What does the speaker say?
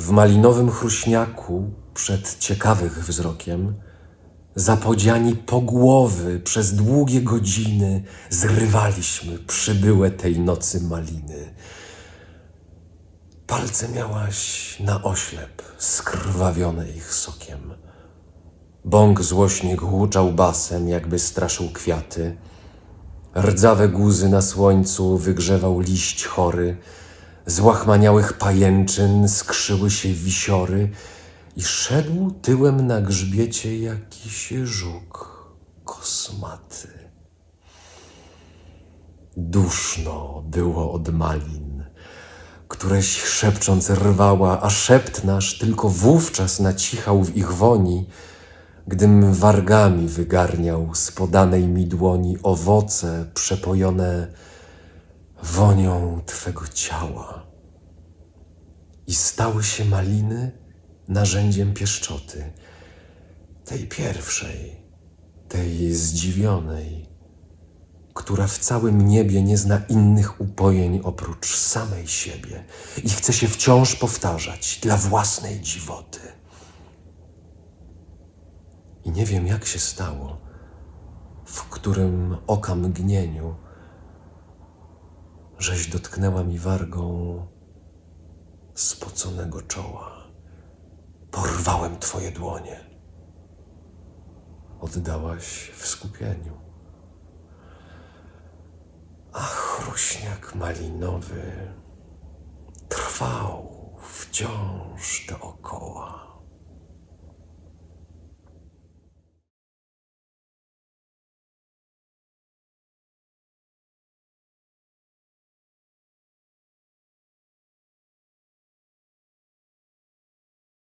W malinowym chruśniaku, przed ciekawych wzrokiem, zapodziani po głowy przez długie godziny zrywaliśmy przybyłe tej nocy maliny. Palce miałaś na oślep, skrwawione ich sokiem. Bąk złośnie głuczał basem, jakby straszył kwiaty. Rdzawe guzy na słońcu wygrzewał liść chory. Z łachmaniałych pajęczyn skrzyły się wisiory i szedł tyłem na grzbiecie jakiś żuk kosmaty. Duszno było od malin, któreś szepcząc rwała, a szept nasz tylko wówczas nacichał w ich woni, gdym wargami wygarniał z podanej mi dłoni owoce przepojone wonią Twego ciała. I stały się maliny narzędziem pieszczoty, tej pierwszej, tej zdziwionej, która w całym niebie nie zna innych upojeń oprócz samej siebie i chce się wciąż powtarzać dla własnej dziwoty. I nie wiem, jak się stało, w którym oka mgnieniu, żeś dotknęła mi wargą spoconego czoła. Porwałem twoje dłonie. Oddałaś w skupieniu. A chruśniak malinowy trwał wciąż dookoła.